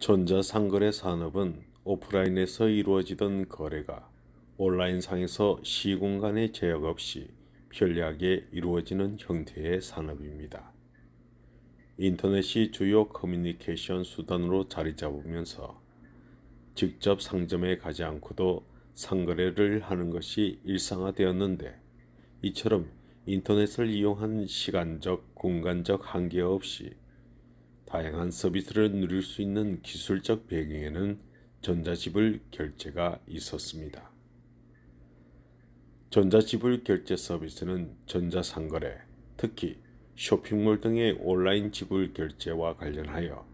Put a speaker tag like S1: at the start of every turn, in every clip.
S1: 전자상거래 산업은 오프라인에서 이루어지던 거래가 온라인상에서 시공간의 제약 없이 편리하게 이루어지는 형태의 산업입니다. 인터넷이 주요 커뮤니케이션 수단으로 자리 잡으면서 직접 상점에 가지 않고도 상거래를 하는 것이 일상화되었는데 이처럼 인터넷을 이용한 시간적, 공간적 한계 없이 다양한 서비스를 누릴 수 있는 기술적 배경에는 전자지불 결제가 있었습니다. 전자지불 결제 서비스는 전자상거래, 특히 쇼핑몰 등의 온라인 지불 결제와 관련하여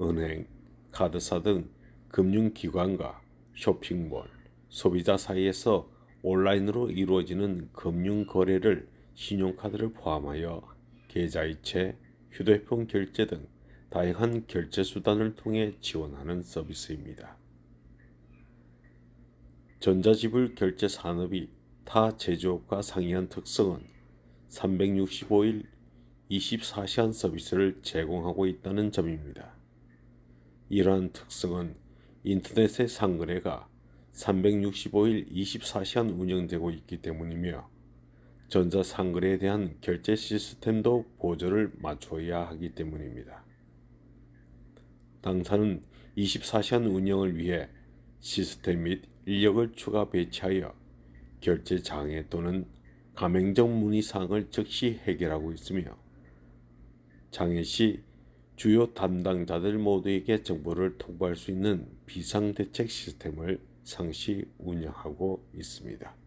S1: 은행, 카드사 등 금융기관과 쇼핑몰, 소비자 사이에서 온라인으로 이루어지는 금융 거래를 신용카드를 포함하여 계좌이체, 휴대폰 결제 등 다양한 결제 수단을 통해 지원하는 서비스입니다. 전자지불 결제 산업이 타 제조업과 상이한 특성은 365일 24시간 서비스를 제공하고 있다는 점입니다. 이러한 특성은 인터넷의 상거래가 365일 24시간 운영되고 있기 때문이며 전자상거래에 대한 결제 시스템도 보조를 맞춰야 하기 때문입니다. 당사는 24시간 운영을 위해 시스템 및 인력을 추가 배치하여 결제 장애 또는 가맹적 문의 사항을 즉시 해결하고 있으며 장애 시 주요 담당자들 모두에게 정보를 통보할 수 있는 비상대책 시스템을 상시 운영하고 있습니다.